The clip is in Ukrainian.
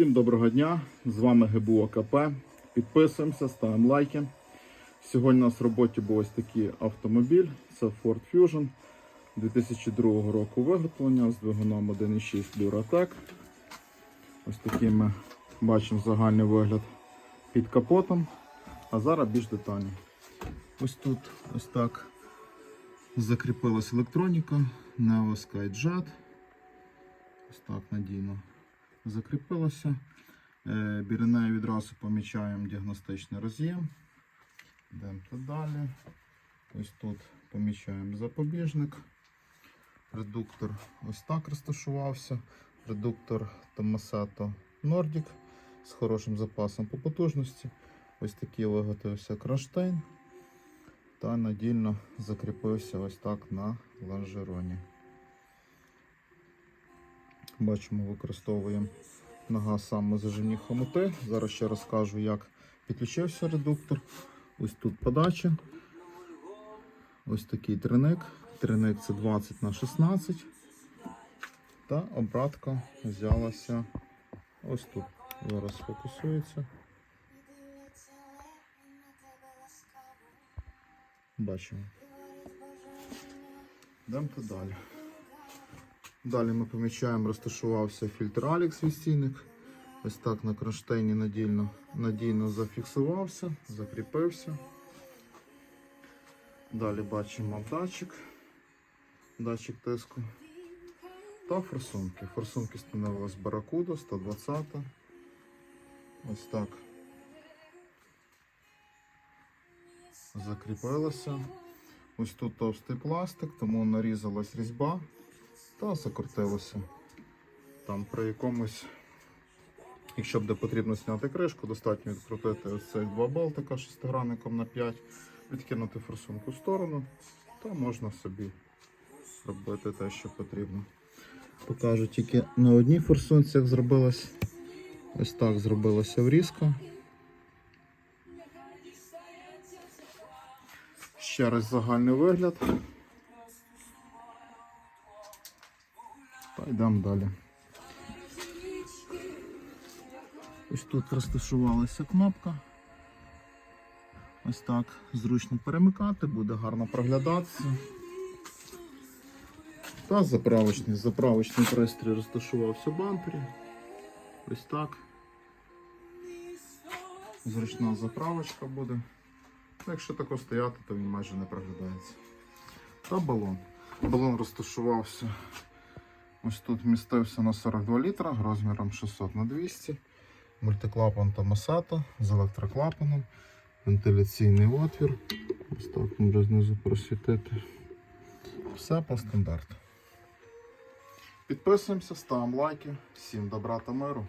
Всім доброго дня! З вами ГБУ АКП. Підписуємося, ставимо лайки. Сьогодні у нас в роботі був ось такий автомобіль. Це Ford Fusion 2002 року виготовлення з двигуном 1.6 Duratec. Ось такий ми бачимо загальний вигляд під капотом. А зараз більш детально. Ось тут ось так закріпилась електроніка Neo SkyJet. Ось так надійно закріпилося. Е, Біля неї відразу помічаємо діагностичний роз'єм. Йдемо далі. Ось тут помічаємо запобіжник. Редуктор ось так розташувався. Редуктор Tomasetto Nordic з хорошим запасом по потужності. Ось такий виготовився кронштейн та надільно закріпився ось так на лонжероні. Бачимо, використовуємо на газ саме заживні хомути. Зараз ще розкажу, як підключився редуктор. Ось тут подача. Ось такий треник. Треник це 20 на 16. Та обратка взялася ось тут. Зараз фокусується. Бачимо. Йдемо далі. Далі ми помічаємо, розташувався фільтр Alex відстійник. Ось так на кронштейні надійно, надійно зафіксувався, закріпився. Далі бачимо датчик, датчик тиску та форсунки. Форсунки становилась Баракуда 120. Ось так. Закріпилося. Ось тут товстий пластик, тому нарізалась різьба та закрутилося. Там при якомусь, якщо буде потрібно зняти кришку, достатньо відкрутити ось цих два болтика шестигранником на 5, відкинути форсунку в сторону, та можна собі робити те, що потрібно. Покажу тільки на одній форсунці, як зробилось. Ось так зробилася врізка. Ще раз загальний вигляд. Та йдемо далі. Ось тут розташувалася кнопка. Ось так зручно перемикати, буде гарно проглядатися. Та заправочний, заправочний пристрій розташувався в бампері. Ось так. Зручна заправочка буде. Якщо тако стояти, то він майже не проглядається. Та балон. Балон розташувався. Ось тут вмістився на 42 літра розміром 600 на 200. Мультиклапан Томасата з електроклапаном. Вентиляційний отвір. Ось так можна знизу просвітити. Все по стандарту. Підписуємося, ставимо лайки. Всім добра та миру.